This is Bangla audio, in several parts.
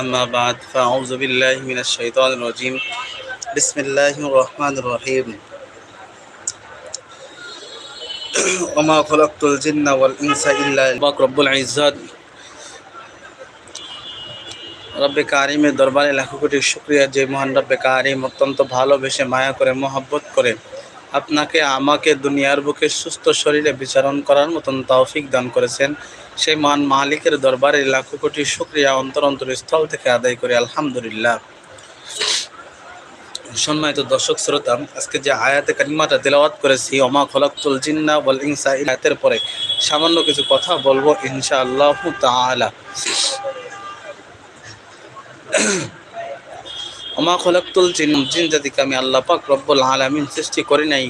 أما بعد فأعوذ بالله من الشيطان الرجيم بسم الله الرحمن الرحيم وما خلقت الجن والإنس إلا باك رب العزت রব্বে কারিমের দরবারে লাখো কোটি শুক্রিয়া যে মহান রব্বে কারিম অত্যন্ত ভালোবেসে মায়া করে মহব্বত করে আপনাকে আমাকে দুনিয়ার বুকে সুস্থ শরীরে বিচারণ করার মতন তৌফিক দান করেছেন সেই মান মালিকের দরবারে লাখো কোটি শুক্রিয়া অন্তর অন্তর স্থল থেকে আদায় করে, আলহামদুলিল্লাহ। সম্মানিত দর্শক, শ্রোতা, আজকে যে আয়াতে কারিমাটা তেলাওয়াত করেছি, ওমা খলাকুল জিন্না ওয়াল ইনসা আয়াতের পরে সামান্য কিছু কথা বলব ইনশাআল্লাহ তাআলা। ওমা খলাকুল জিন জিন জাতিকে আমি আল্লাহ পাক রব্বুল আলামিন সৃষ্টি করি নাই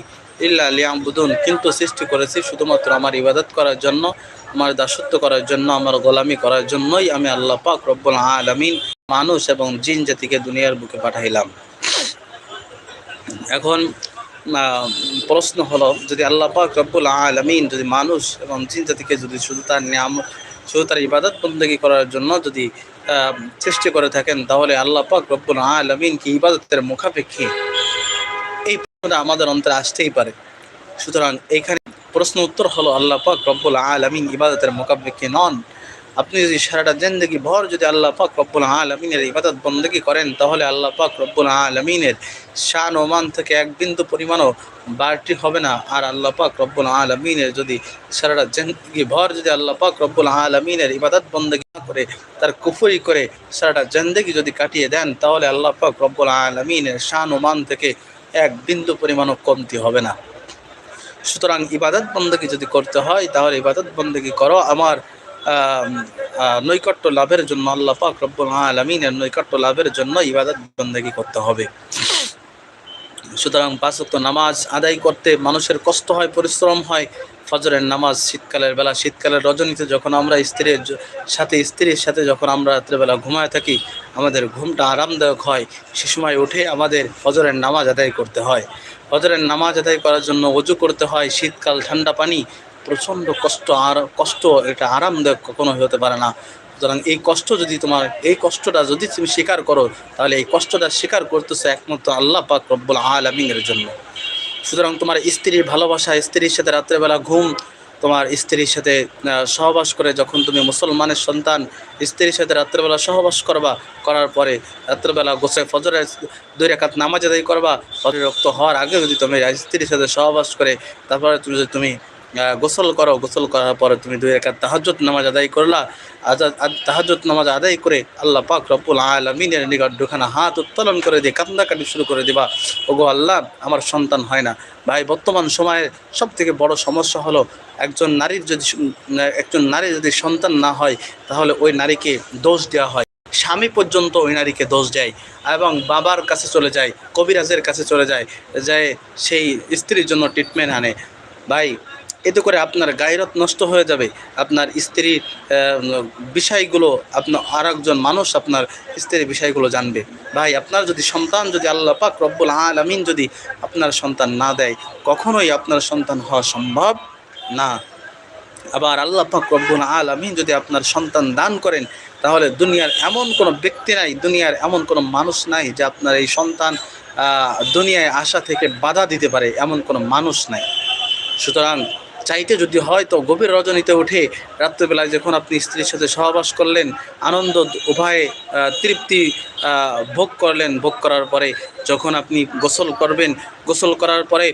ইল্লা লিয়ামবুদুন কিন্তু সৃষ্টি করেছি শুধুমাত্র আমার ইবাদত করার জন্য, আমার দাসত্ব করার জন্য, আমার গোলামি করার জন্যই আমি আল্লাহ পাক রব্বুল আলমিন মানুষ এবং জিন জাতিকে দুনিয়ার বুকে পাঠাইলাম। এখন প্রশ্ন হলো, যদি আল্লাহ পাক রব্বুল আলমিন যদি মানুষ এবং জিন জাতিকে যদি শুধু তার নিয়াম, শুধু তার ইবাদত বন্দী করার জন্য যদি সৃষ্টি করে থাকেন, তাহলে আল্লাহ পাক রব্বুল আলামিন কি ইবাদতের মুখাপেক্ষী? আমাদের অন্তরে আসতেই পারে। সুতরাং এইখানে প্রশ্ন উত্তর হলো, আল্লাহ পাক রব্বুল আলামিন ইবাদতের মুখাপেক্ষী নন? আপনি যদি সারাটা জিন্দগি ভর যদি আল্লাহ পাক রব্বুল আলমিনের ইবাদত বন্দী করেন, তাহলে আল্লাহ পাক রব্বুল আলমিনের শান ওমান থেকে এক বিন্দু পরিমাণও বাড়তি হবে না। আর আল্লাহ পাক রব্বুল আলমিনের যদি সারাটা জিন্দগি ভর যদি আল্লাহ পাক রব্বুল আলমিনের ইবাদত বন্দী না করে, তার কুফরি করে সারাটা জিন্দগি যদি কাটিয়ে দেন, তাহলে আল্লাহ পাক রব্বুল আলমিনের শান ওমান থেকে এক বিন্দু পরিমাণও কমতি হবে না। সুতরাং ইবাদত বন্দী যদি করতে হয়, তাহলে ইবাদত বন্দী করো। আমার নৈকট্য লাভের জন্য আল্লাহ পাক রব্বুল আলমিনের নৈকট্য লাভের জন্য ইবাদত বন্দেগী করতে হবে। সুতরাং পাঁচক্ত নামাজ আদায় করতে মানুষের কষ্ট হয়, পরিশ্রম হয়। ফজরের নামাজ শীতকালের বেলা, শীতকালের রজনীতে যখন আমরা স্ত্রীর সাথে স্ত্রীর সাথে যখন আমরা রাত্রেবেলা ঘুমায় থাকি আমাদের ঘুমটা আরামদায়ক হয়। সে সময় উঠে আমাদের ফজরের নামাজ আদায় করতে হয়। ফজরের নামাজ আদায় করার জন্য অজু করতে হয়। শীতকাল, ঠান্ডা পানি, প্রচণ্ড কষ্ট আর কষ্ট এটা আরামদায়ক কখনো হতে পারে না। সুতরাং এই কষ্ট যদি তোমার, এই কষ্টটা যদি তুমি স্বীকার করো, তাহলে এই কষ্টটা স্বীকার করতেছে একমাত্র আল্লাহ পাক রব্বুল আলমিনের জন্য। সুতরাং তোমার স্ত্রীর ভালোবাসা, স্ত্রীর সাথে রাত্রেবেলা ঘুম তোমার স্ত্রীর সাথে সহবাস করে যখন তুমি মুসলমানের সন্তান, স্ত্রীর সাথে রাত্রেবেলা সহবাস করবা, করার পরে রাত্রেবেলা গোসে ফজরের দুই রেখাত নামাজ আদায় করবা, ফজরের রক্ত হওয়ার আগে যদি তুমি স্ত্রীর সাথে সহবাস করে, তারপরে তুমি তুমি গোসল করো, গোসল করার পরে তুমি দুই একা তাহাজ্জুদ নামাজ আদায় করলা। তাহাজ্জুদ নামাজ আদায় করে আল্লাহ পাক রব্বুল আলমিনের নিকট দুখানা হাত উত্তোলন করে দিয়ে কান্দাকাটি শুরু করে দিবা। ওগো আল্লাহ, আমার সন্তান হয় না। ভাই, বর্তমান সময়ের সব থেকে বড় সমস্যা হলো একজন নারীর যদি একজন নারীর যদি সন্তান না হয়, তাহলে ওই নারীকে দোষ দেওয়া হয়। স্বামী পর্যন্ত ওই নারীকে দোষ দেয় এবং বাবার কাছে চলে যায়, কবিরাজের কাছে চলে যায় যায় সেই স্ত্রীর জন্য ট্রিটমেন্ট আনে। ভাই এতে করে আপনার গায়রত নষ্ট হয়ে যাবে। আপনার স্ত্রীর বিষয়গুলো আপনার আর একজন মানুষ আপনার স্ত্রীর বিষয়গুলো জানবে। ভাই, আপনার যদি সন্তান যদি আল্লাহ পাক রব্বুল আলামিন যদি আপনার সন্তান না দেয়, কখনোই আপনার সন্তান হওয়া সম্ভব না। আবার আল্লাহ পাক রব্বুল আলামিন যদি আপনার সন্তান দান করেন, তাহলে দুনিয়ার এমন কোনো ব্যক্তি নাই, দুনিয়ার এমন কোনো মানুষ নাই যে আপনার এই সন্তান দুনিয়ায় আসা থেকে বাধা দিতে পারে, এমন কোনো মানুষ নাই। সুতরাং চাইতে যদি হয় তো গভীর রজনীতে উঠে রাত্রেবেলায় যখন আপনি স্ত্রীর সাথে সহবাস করলেন, আনন্দ উভয়ে তৃপ্তি ভোগ করলেন, ভোগ করার পরে যখন আপনি গোসল করবেন, গোসল করার পরে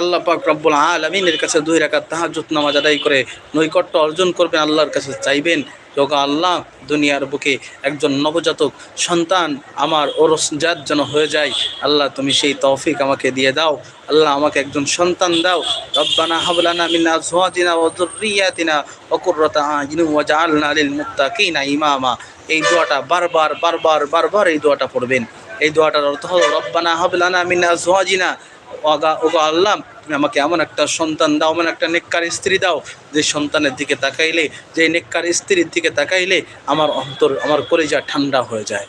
আল্লাহ পাক রব্বুল আলমিনের কাছে দুই রাকাত তাহাজ্জুদ নামাজ আদায় করে নৈকট্য অর্জন করবেন, আল্লাহর কাছে চাইবেন যোগা আল্লাহ দুনিয়ার বুকে একজন নবজাতক সন্তান আমার ওরসজাত যেন হয়ে যায়। আল্লাহ তুমি সেই তৌফিক আমাকে দিয়ে দাও। আল্লাহ আমাকে একজন সন্তান দাও। রব্বানা হাবলানা মিন আজওয়াজিনা ওয়া যুররিয়াতিনা ওয়া কুররাতা আয়ুন ওয়াজআলনা লিল মুত্তাকিনা ইমামা। এই দোয়াটা বারবার বারবার বারবার এই দোয়াটা পড়বেন। এই দোয়াটার অর্থ হলো রব্বানা হাবলানা মিন আজওয়াজিনা। ওগা ওগা আল্লাহ তুমি আমাকে এমন একটা সন্তান দাও, এমন একটা নেককার স্ত্রী দাও যে সন্তানের দিকে তাকাইলে, যে নেককার স্ত্রীর দিকে তাকাইলে আমার অন্তর, আমার কলেজা ঠান্ডা হয়ে যায়।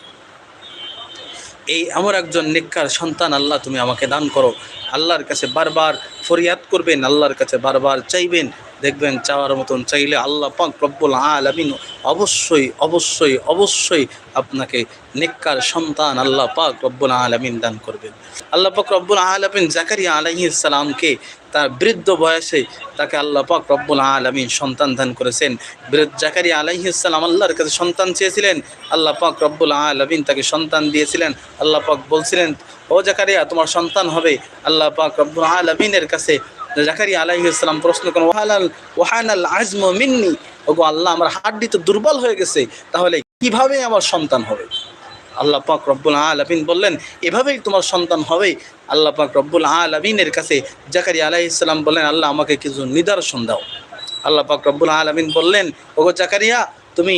এই আমার একজন নেককার সন্তান আল্লাহ তুমি আমাকে দান করো। আল্লাহর কাছে বারবার ফরিয়াদ করবেন, আল্লাহর কাছে বারবার চাইবেন দেখবেন চাওয়ার মতন চাইলে আল্লাহ পাক রব্বুল আলামিন অবশ্যই অবশ্যই অবশ্যই আপনাকে নেককার সন্তান আল্লাহ পাক রব্বুল আলামিন দান করবেন। আল্লাহ পাক রব্বুল আলামিন জাকারিয়া আলাইহিস সালামকে তার বৃদ্ধ বয়সে তাকে আল্লাহ পাক রব্বুল আলামিন সন্তান দান করেছেন। বৃদ্ধ জাকারিয়া আলাইহিস সালাম আল্লাহর কাছে সন্তান চেয়েছিলেন। আল্লাহ পাক রব্বুল আলামিন তাকে সন্তান দিয়েছিলেন। আল্লাহ পাক বলছিলেন, ও জাকারিয়া, তোমার সন্তান হবে। আল্লাহ পাক রব্বুল আলামিনের কাছে জাকারিয়া আলাইহিস সালাম প্রশ্ন করেন ওয়াহালাল ওয়াহানাল আজম মিন্নি? ওগো আল্লাহ, আমার হাড্ডি তো দুর্বল হয়ে গেছে, তাহলে কীভাবে আমার সন্তান হবে? আল্লাহ পাক রব্বুল আলমিন বললেন, এভাবেই তোমার সন্তান হবে। আল্লাহ পাক রব্বুল আলমিনের কাছে জাকারিয়া আলাইহিসসালাম বললেন, আল্লাহ, আমাকে কিছু নিদর্শন দাও। আল্লাহ পাক রব্বুল আলমিন বললেন, ওগো জাকারিয়া, তুমি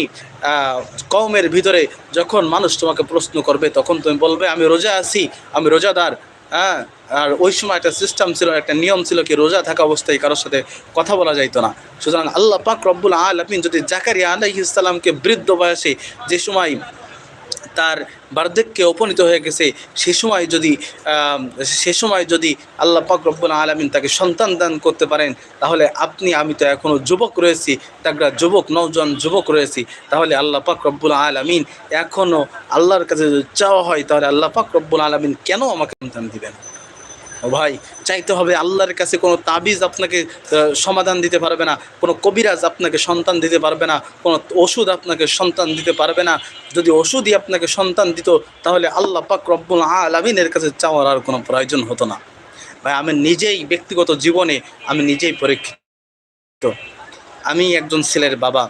কওমের ভিতরে যখন মানুষ তোমাকে প্রশ্ন করবে, তখন তুমি বলবে, আমি রোজা আছি, আমি রোজাদার হ্যাঁ আর ওই সময় একটা সিস্টেম ছিল, একটা নিয়ম ছিল কি রোজা থাকা অবস্থায় কারোর সাথে কথা বলা যাইতো না। সুতরাং আল্লাহ পাক রব্বুল আলমিন যদি জাকারিয়া আলাইহিস সালামকে বৃদ্ধ বয়সে যে সময় তার বার্ধক্যে উপনীত হয়ে গেছে, সে সময় যদি সে সময় যদি আল্লাহ পাক রব্বুল আলমিন তাকে সন্তান দান করতে পারেন, তাহলে আপনি, আমি তো এখনও যুবক রয়েছি, তাগড়া যুবক, নজন যুবক রয়েছি, তাহলে আল্লাহ পাক রব্বুল আলমিন এখনও আল্লাহর কাছে যদি চাওয়া হয়, তাহলে আল্লাহ পাক রব্বুল আলমিন কেন আমাকে সন্তান দিবেন? ভাই, চাইতে হবে আল্লাহর কাছে কোনো তাবিজ আপনাকে সমাধান দিতে পারবে না, কোনো কবিরাজ আপনাকে সন্তান দিতে পারবে না, কোনো ওষুধ আপনাকে সন্তান দিতে পারবে না। যদি ওষুধই আপনাকে সন্তান দিত, তাহলে আল্লাহ পাক রব্বুল আলমিনের কাছে চাওয়ার আর কোনো প্রয়োজন হতো না। ভাই, আমি নিজেই ব্যক্তিগত জীবনে আমি নিজেই পরীক্ষিত। আমি একজন ছেলের বাবা।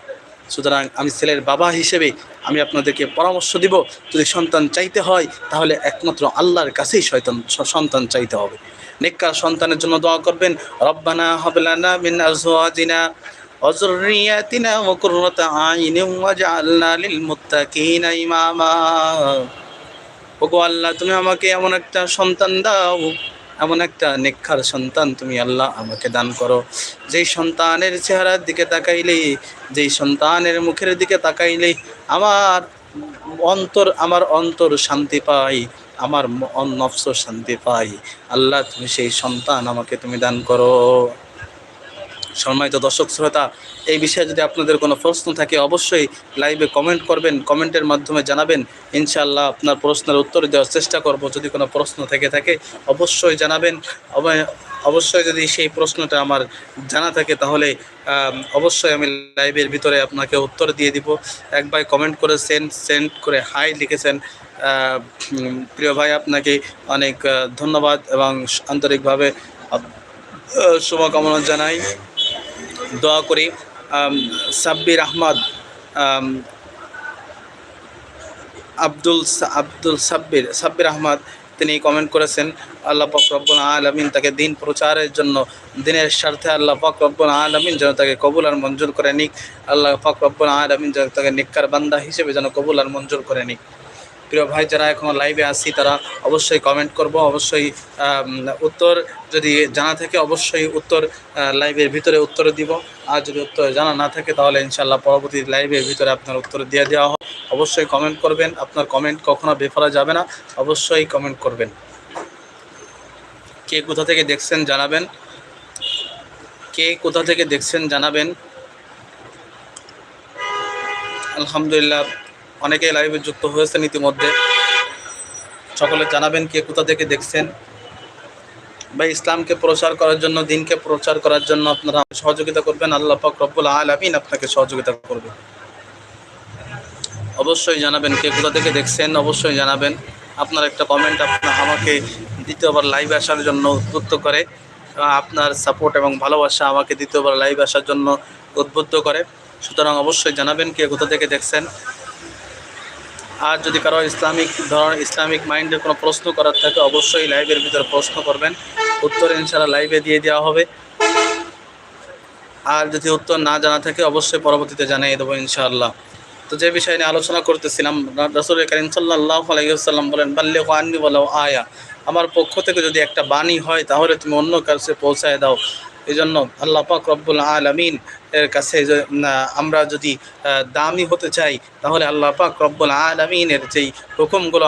সুতরাং আমি ছেলের বাবা হিসেবে আমি আপনাদেরকে পরামর্শ দিব, যদি সন্তান চাইতে হয়, তাহলে একমাত্র আল্লাহর কাছেই শয়তান, সন্তান চাইতে হবে। নেককার সন্তানের জন্য দোয়া করবেন, রব্বানা হবলানা মিন ইমামা। আল্লাহ, তুমি আমাকে এমন একটা সন্তান দাও এমন একটা নিক্ষার সন্তান তুমি আল্লাহ আমাকে দান করো। যেই সন্তানের চেহারার দিকে তাকাইলে যেই সন্তানের মুখের দিকে তাকাইলে আমার অন্তর আমার অন্তর শান্তি পাই, আমার নফস শান্তি পাই। আল্লাহ তুমি সেই সন্তান আমাকে তুমি দান করো। সম্মানিত দর্শক শ্রোতা, এই বিষয়ে যদি আপনাদের কোনো প্রশ্ন থাকে অবশ্যই লাইভে কমেন্ট করবেন, কমেন্টের মাধ্যমে জানাবেন। ইনশাআল্লাহ আপনার প্রশ্নের উত্তর দেওয়ার চেষ্টা করব। যদি কোনো প্রশ্ন থেকে থাকে অবশ্যই জানাবেন। অব- অবশ্যই যদি সেই প্রশ্নটা আমার জানা থাকে তাহলে অবশ্যই আমি লাইভের ভিতরে আপনাকে উত্তর দিয়ে দিব। এক ভাই কমেন্ট করে সেন্ড সেন্ড করে হাই লিখেছেন। প্রিয় ভাই, আপনাকে অনেক ধন্যবাদ এবং আন্তরিকভাবে শুভকামনা জানাই। দোয়া করি। সাব্বির আহমদ আব্দুল আব্দুল সাব্বির সাব্বির আহমদ তিনি কমেন্ট করেছেন, আল্লাহ পাক রব্বুল আলমিন তাকে দিন প্রচারের জন্য, দিনের স্বার্থে আল্লাহ পাক রব্বুল আলমিন যেন তাকে কবুল আর মঞ্জুর করে নিক। আল্লাহ পাক রব্বুল আলমিন যেন তাকে নিকার বান্দা হিসেবে যেন কবুল আর মঞ্জুর করে নিক। প্রিয় ভাই যারা এখন লাইভে আসি তারা অবশ্যই কমেন্ট করব। অবশ্যই উত্তর যদি জানা থাকে, অবশ্যই উত্তর লাইভের ভিতরে উত্তর দিব। আর যদি উত্তর জানা না থাকে, তাহলে ইনশাল্লাহ পরবর্তী লাইভের ভিতরে আপনার উত্তর দিয়ে দেওয়া হবে। অবশ্যই কমেন্ট করবেন। আপনার কমেন্ট কখনো বেফলা যাবে না। অবশ্যই কমেন্ট করবেন। কে কোথা থেকে দেখছেন জানাবেন। কে কোথা থেকে দেখছেন জানাবেন। আলহামদুলিল্লাহ। অনেকেই লাইভে যুক্ত হয়েছেন ইতিমধ্যে। সকলে জানাবেন কে কোথা থেকে দেখছেন। বা ইসলামকে প্রচার করার জন্য, দিনকে প্রচার করার জন্য আপনারা সহযোগিতা করবেন। আল্লাহ পাক রব্বুল আলামিন আপনাকে সহযোগিতা করবে। অবশ্যই জানাবেন কে কোথা থেকে দেখছেন, অবশ্যই জানাবেন। আপনার একটা কমেন্ট আপনার আমাকে দ্বিতীয়বার লাইভ আসার জন্য উদ্বুদ্ধ করে আপনার সাপোর্ট এবং ভালোবাসা আমাকে দ্বিতীয়বার লাইভ আসার জন্য উদ্বুদ্ধ করে। সুতরাং অবশ্যই জানাবেন কে কোথা থেকে দেখছেন। আর যদি কারও ইসলামিক ধরনের ইসলামিক মাইন্ডের কোনো প্রশ্ন করার থাকে, অবশ্যই লাইভের ভিতরে প্রশ্ন করবেন। উত্তর ইনশাআল্লাহ লাইভে দিয়ে দেওয়া হবে। আর যদি উত্তর না জানা থাকে, অবশ্যই পরবর্তীতে জানিয়ে দেবো ইনশাআল্লাহ। তো যে বিষয় নিয়ে আলোচনা করতেছিলাম, রসুল করিম সাল্লাহ আলাইসাল্লাম বলেন বাল্যে আননি বলো আয়া। আমার পক্ষ থেকে যদি একটা বাণী হয়, তাহলে তুমি অন্য কাছে পৌঁছায় দাও। এই জন্য আল্লাহ পাক রব্বুল আলমিন এর কাছে আমরা যদি দামি হতে চাই, তাহলে আল্লাহ পাক রব্বুল আলমিনের যেই হুকুমগুলো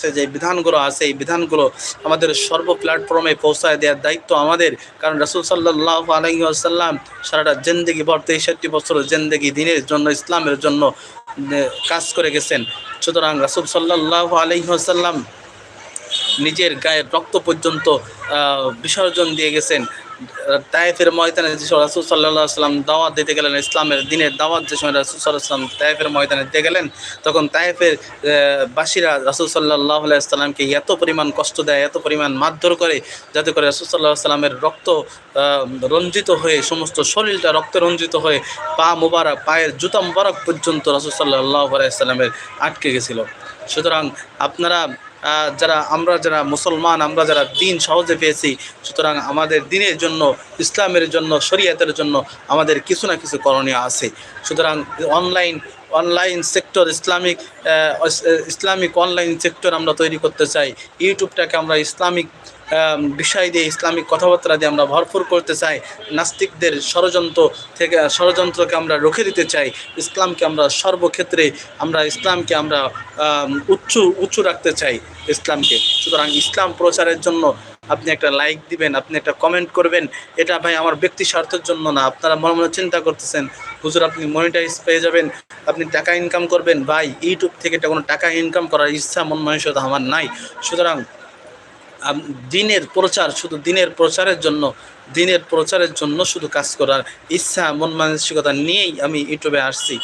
পথে যে বিধানগুলো আছে, এই বিধানগুলো আমাদের সর্ব প্ল্যাটফর্মে পৌঁছায় দেওয়ার দায়িত্ব আমাদের। কারণ রাসুল সাল্লাহ আলহি আসাল্লাম সারাটা জেন্দেগি বর তেষট্টি বছর জেন্দেগি দিনের জন্য, ইসলামের জন্য কাজ করে গেছেন। সুতরাং রাসুল সাল্লাহ আলহি আসাল্লাম নিজের গায়ের রক্ত পর্যন্ত বিসর্জন দিয়ে গেছেন। তায়েফের ময়দানে যে সময় সাল্লাম দাওয়াত দিতে গেলেন, ইসলামের দিনের দাওয়াত যে সময় রাসুল সাল্লাহ তায়েফের ময়দানে দিতে গেলেন, তখন তায়েফের বাসীরা রাসুল সাল্লাহ এত পরিমাণ কষ্ট দেয়, এত পরিমাণ মারধর করে, যাতে করে রাসুল সাল্লাহ সাল্লামের রক্ত রঞ্জিত হয়ে, সমস্ত শরীরটা রক্তে রঞ্জিত হয়ে, পা মুবারক, পায়ের জুতা মুবারক পর্যন্ত রাসুল সাল্লাহ আটকে গেছিল। সুতরাং আপনারা যারা আমরা যারা মুসলমান, আমরা যারা দিন সহজে পেয়েছি, সুতরাং আমাদের দিনের জন্য, ইসলামের জন্য, শরীয়তের জন্য আমাদের কিছু না কিছু করণীয় আছে। সুতরাং online online sector Islamic Islamic online sector আমরা তৈরি করতে চাই। ইউটিউবটাকে আমরা ইসলামিক বিষয় দিয়ে, ইসলামিক কথাবার্তা দিয়ে আমরা ভরপুর করতে চাই, নাস্তিকদের ষড়যন্ত্র থেকে, ষড়যন্ত্রকে আমরা রুখে দিতে চাই, ইসলামকে আমরা সর্বক্ষেত্রে আমরা, ইসলামকে আমরা উচ্চ, উঁচু রাখতে চাই ইসলামকে। সুতরাং ইসলাম প্রচারের জন্য আপনি একটা লাইক দিবেন, আপনি একটা কমেন্ট করবেন, এটা ভাই আমার ব্যক্তি স্বার্থের জন্য না, আপনারা মনে মনে চিন্তা করতেছেন, হুজুর আপনি মনিটাইজ পেয়ে যাবেন, আপনি টাকা ইনকাম করবেন, ভাই ইউটিউব থেকে এটা কোনো টাকা ইনকাম করার ইচ্ছা, মন মানসিকতা আমার নাই। সুতরাং দিনের প্রচার, শুধু দিনের প্রচারের জন্য, দিনের প্রচারের জন্য শুধু কাজ করার ইচ্ছা, মন মানসিকতা নিয়েই আমি ইউটিউবে আসছি।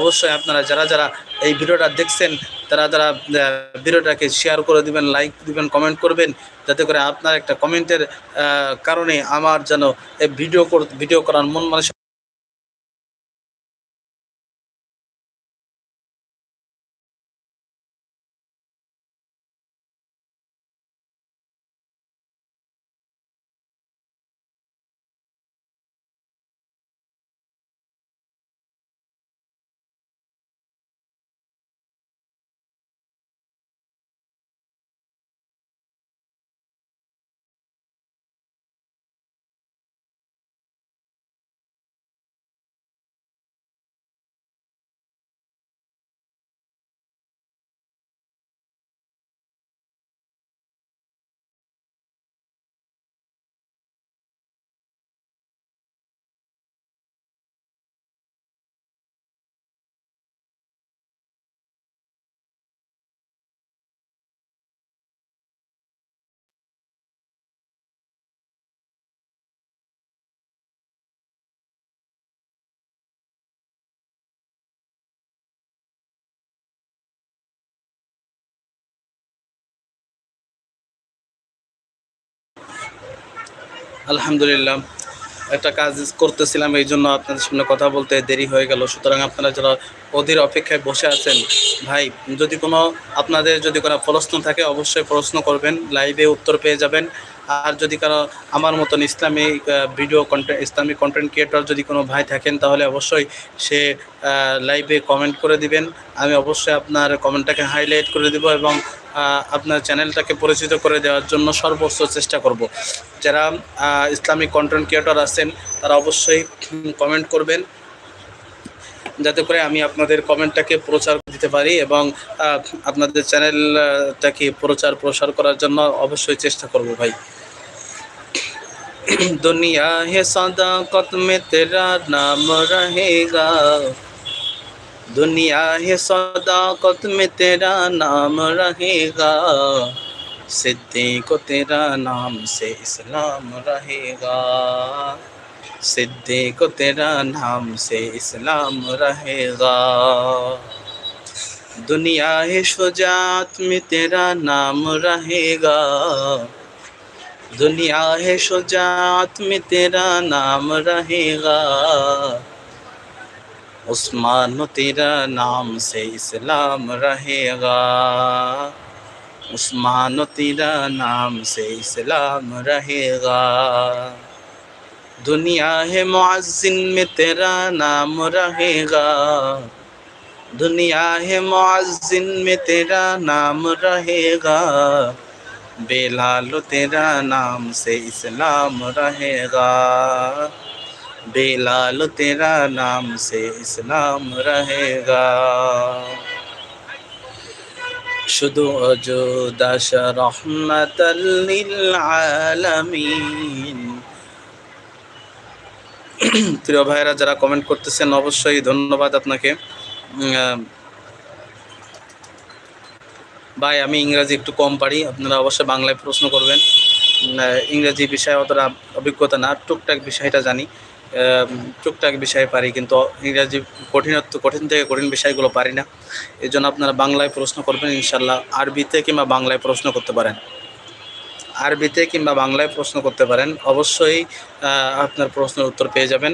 অবশ্যই আপনারা যারা যারা এই ভিডিওটা দেখছেন, তারা যারা ভিডিওটাকে শেয়ার করে দিবেন লাইক দিবেন কমেন্ট করবেন, যাতে করে আপনার একটা কমেন্টের কারণে আমার যেন ভিডিও ভিডিও করার মন মানসিক আলহামদুলিল্লাহ। একটা কাজ করতেছিলাম, এই জন্য আপনাদের সামনে কথা বলতে দেরি হয়ে গেল। সুতরাং আপনারা যারা অধীর অপেক্ষায় বসে আছেন, ভাই, যদি কোনো আপনাদের যদি কোনো প্রশ্ন থাকে, অবশ্যই প্রশ্ন করবেন লাইভে উত্তর পেয়ে যাবেন। আর যদি কারও আমার মতন Islamic video content Islamic content creator যদি কোনো ভাই থাকেন, তাহলে অবশ্যই সে লাইভে কমেন্ট করে দিবেন। আমি অবশ্যই আপনার কমেন্টটাকে হাইলাইট করে দেব এবং আপনার চ্যানেলটাকে পরিচিত করে দেওয়ার জন্য সর্বোচ্চ চেষ্টা করব। যারা ইসলামিক কন্টেন্ট ক্রিয়েটর আছেন, তারা অবশ্যই কমেন্ট করবেন। যাতে করে আমি আপনাদের কমেন্টটাকে প্রচার দিতে পারি এবং আপনাদের চ্যানেলটাকে প্রচার প্রসার করার জন্য অবশ্যই চেষ্টা করব ভাই। दुनिया है सदाकत में तेरा नाम रहेगा। दुनिया है सदाकत में तेरा नाम रहेगा। सिद्धि को तेरा नाम से इस्लाम रहेगा। सिद्धि को तेरा नाम से इस्लाम रहेगा। दुनिया है शुजात में तेरा नाम रहेगा। दुनिया है शुजात में तेरा नाम रहेगा। उस्मान तेरा नाम से इस्लाम रहेगा। उस्मान तेरा नाम से इस्लाम रहेगा। दुनिया है मुआजिन में तेरा नाम रहेगा। दुनिया है मुआजिन में तेरा नाम रहेगा। बेलाल तेरा नाम से इस्लाम रहेगा बेलाल तेरा नाम से इस्लाम रहेगा শুধু অযোদাস রহমাতাল্লিল আলামিন প্রিয় ভাইরা যারা কমেন্ট করতেছেন অবশ্যই ধন্যবাদ আপনাকে উম, আহ, ভাই, আমি ইংরাজি একটু কম পারি, আপনারা অবশ্যই বাংলায় প্রশ্ন করবেন। ইংরেজি বিষয়ে অতটা অভিজ্ঞতা না, টুকটাক বিষয়টা জানি। টুকটাক বিষয় পারি, কিন্তু ইংরাজি কঠিনত্ব, কঠিন থেকে কঠিন বিষয়গুলো পারি না। এই জন্য আপনারা বাংলায় প্রশ্ন করবেন ইনশাল্লাহ আরবিতে কিংবা বাংলায় প্রশ্ন করতে পারেন। আরবিতে কিংবা বাংলায় প্রশ্ন করতে পারেন, অবশ্যই আপনার প্রশ্নের উত্তর পেয়ে যাবেন।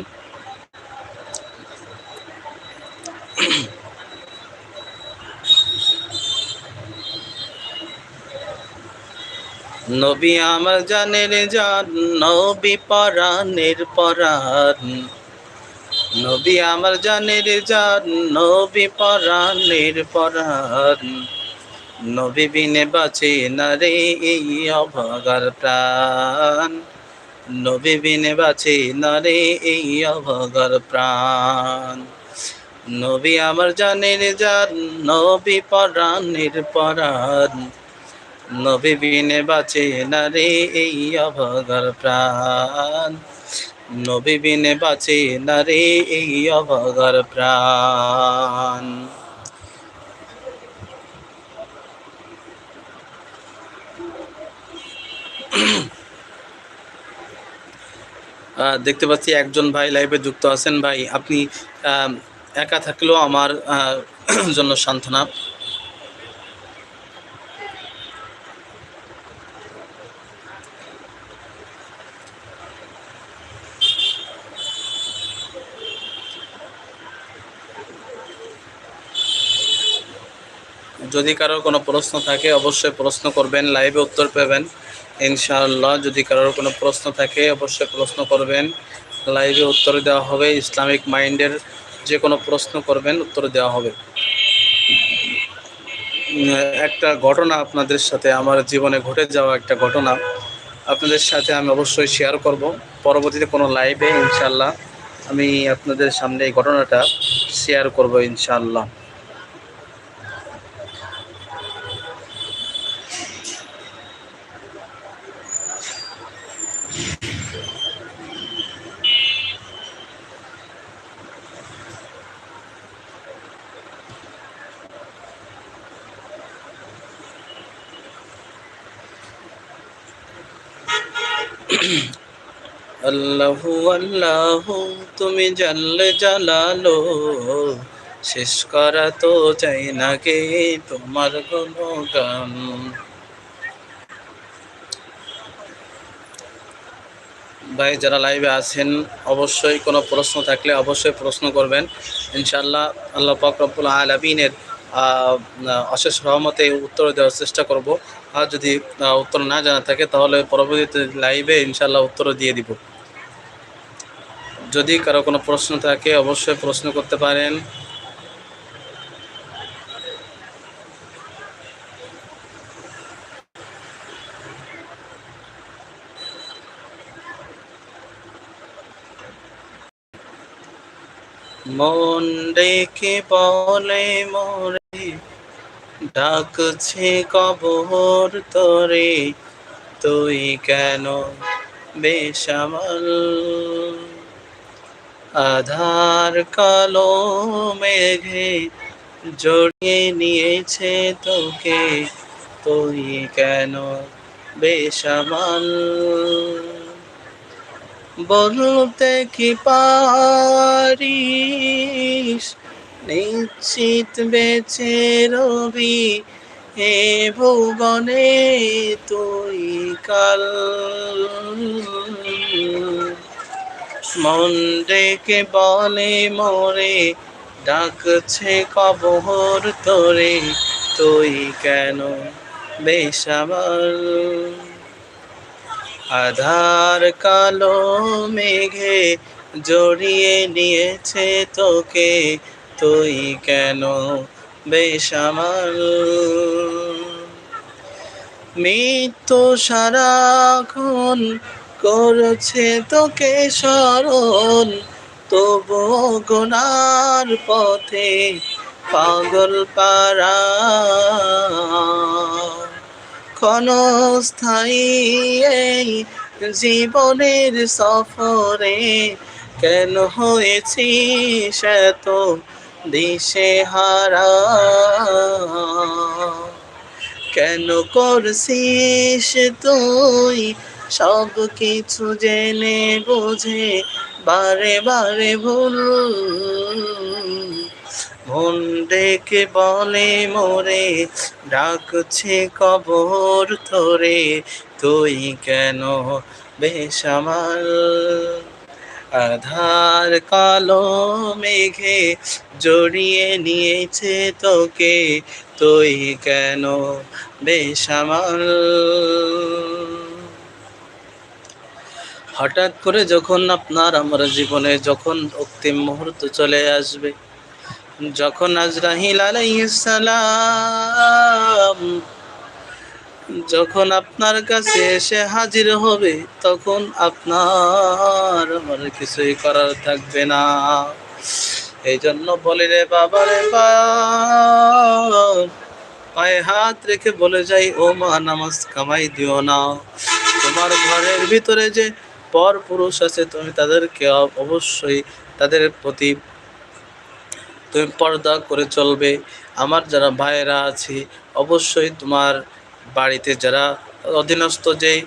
নবী আমার জানের জান, নবী পরাণের পরাণ। নবী আমার জানের জান, নবী পরাণের পরাণ। নবী বিনে বাঁচে না রে এই অভাগার প্রাণ। নবী বিনে বাঁচে না রে এই অভাগার প্রাণ। নবী আমার জানের জান, নবী পরাণের পরাণ। নবী বিনে বাঁচে না রে এই অভাগার প্রাণ। নবী বাঁচে না রে এই অভাগার প্রাণ। দেখতে পাচ্ছি একজন ভাই লাইভে যুক্ত আছেন। ভাই, আপনি একা থাকলেও আমার জন্য সান্ত্বনা। যদি কারোর কোনো প্রশ্ন থাকে, অবশ্যই প্রশ্ন করবেন লাইভে উত্তর পাবেন। ইনশাআল্লাহ, যদি কারোর কোনো প্রশ্ন থাকে, অবশ্যই প্রশ্ন করবেন। লাইভে উত্তর দেওয়া হবে, ইসলামিক মাইন্ডের যে কোনো প্রশ্ন করবেন, উত্তর দেওয়া হবে। একটা ঘটনা আপনাদের সাথে আমার জীবনে ঘটে যাওয়া একটা ঘটনা। আপনাদের সাথে আমি অবশ্যই শেয়ার করব। পরবর্তীতে কোনো লাইভে ইনশাআল্লাহ, আমি আপনাদের সামনে এই ঘটনাটা শেয়ার করব, ইনশাআল্লাহ। আল্লাহ আল্লাহ, তুমি জানলে জালালো। শেষ করা তো চাই না কে তোমার কোনো গান ভাই, যারা লাইভে আছেন, অবশ্যই কোনো প্রশ্ন থাকলে অবশ্যই প্রশ্ন করবেন। ইনশাআল্লাহ আল্লাহ পাক রব্বুল আলমিনের অশেষ সহমতে উত্তর দেওয়ার চেষ্টা করব। আর যদি উত্তর না জানা থাকে, তাহলে পরবর্তীতে লাইভে ইনশাআল্লাহ উত্তর দিয়ে দিব। যদি কারও কোনো প্রশ্ন থাকে, অবশ্যই প্রশ্ন করতে পারেন। মন রেখে বলে, মোরে, ডাকছে কবর তোরে, তুই কেন বেসামাল? আধার কালো মেঘে জড়িয়ে নিয়েছে তোকে। তুই কেন বেসামাল? বলতে কি পারিস? নিশ্চিত বেছে রবি হে ভুবনে তুই কাল। মন ডেকে বলে, মোরে ডাকছে কবর তোরে, তুই কেন বেসামাল? আধার কালো মেঘে জড়িয়ে নিয়েছে তোকে, তুই কেন বেসামাল? মৃত্যু সারাক্ষণ করছে তোকে স্মরণ, তবু গোনার পথে পাগল পারা ক্ষণস্থায়ী এই জীবনের সফরে কেন হয়েছিস এত দিশে হারা? কেন করছিস তুই সব কিছু জেনে বুঝে, বারে বারে ভুল। মন ডেকে বলে, মোরে, ডাকছে কবর ধরে, তুই কেন বেসামাল আধার কালো মেঘে জড়িয়ে নিয়েছে তোকে, তুই কেন বেসামাল হঠাৎ করে যখন আপনার আমার জীবনে যখন অন্তিম মুহূর্ত চলে আসবে, যখন আজরাহিল আলাইসালাম যখন আপনার কাছে এসে হাজির হবে, তখন আপনার আমার কিছুই করার থাকবে না। এই জন্য বলি রে বাবা রে পায়ে হাত রেখে বলে যাই ও মা নামাজ কামাই দিও না। তোমার ঘরের ভিতরে যে পর পুরুষ আছে, তুমি তাদেরকে অবশ্যই তাদের প্রতি তুমি পর্দা করে চলবে। আমার যারা ভাইয়েরা আছে, অবশ্যই তোমার বাড়িতে যারা অধীনস্থ যেই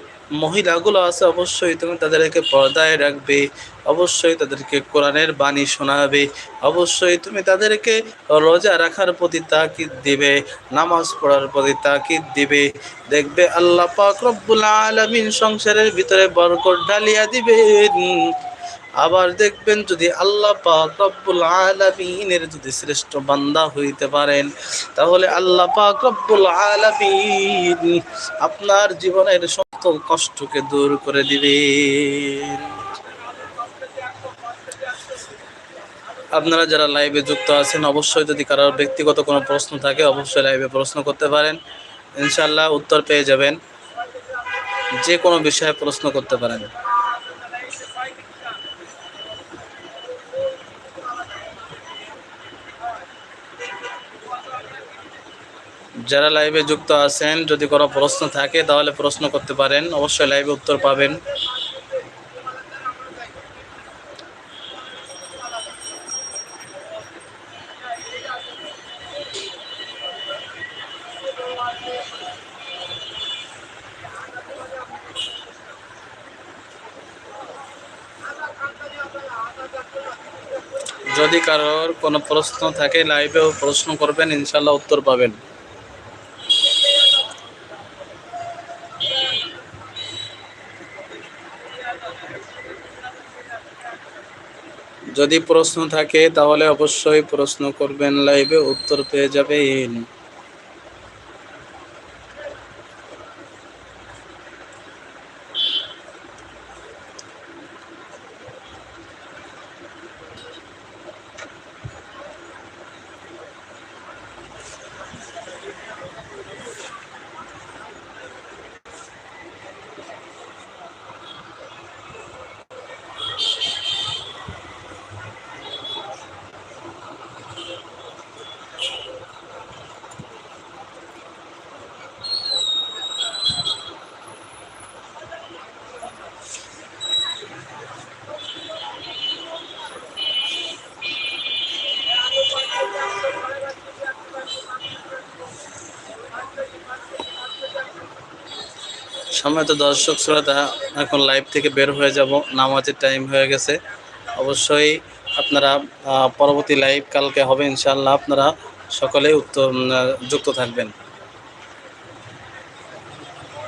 মহিলাগুলো আছে, অবশ্যই তুমি তাদেরকে পর্দায় রাখবে। অবশ্যই তাদেরকে কোরআনের বাণী শোনাবে। অবশ্যই তুমি তাদেরকে রোজা রাখার প্রতি তাকিদ দিবে, নামাজ পড়ার প্রতি তাকিদ দিবে। দেখবে আল্লাহ পাক রব্বুল আলামিন সংসারের ভিতরে বরকত ঢালিয়া দিবেন। আবার দেখবেন যদি আল্লাহ পাক রব্বুল আলামিনের যদি শ্রেষ্ঠ বান্দা হইতে পারেন, তাহলে আল্লাহ পাক রব্বুল আলামিন আপনার জীবনের সমস্ত কষ্টকে দূর করে দিবেন। আপনারা যারা লাইভে যুক্ত আছেন, অবশ্যই যদি কারোর ব্যক্তিগত কোনো প্রশ্ন থাকে, অবশ্যই লাইভে প্রশ্ন করতে পারেন। ইনশাল্লাহ উত্তর পেয়ে যাবেন। যে কোনো বিষয়ে প্রশ্ন করতে পারেন। যারা লাইভে যুক্ত আছেন, যদি কোনো প্রশ্ন থাকে, তাহলে প্রশ্ন করতে পারেন। অবশ্যই লাইভে উত্তর পাবেন। যদি কারোর কোনো প্রশ্ন থাকে লাইভেও প্রশ্ন করবেন, ইনশাল্লাহ উত্তর পাবেন। যদি প্রশ্ন থাকে, তাহলে অবশ্যই প্রশ্ন করবেন, লাইভে উত্তর পেয়ে যাবে যাবেন। সময়ত দর্শক, শ্রোতা, এখন লাইভ থেকে বের হয়ে যাব। নামাজের টাইম হয়ে গেছে। অবশ্যই আপনারা পরবর্তী লাইভ কালকে হবে ইনশাল্লাহ আপনারা সকলেই উত্তর যুক্ত থাকবেন।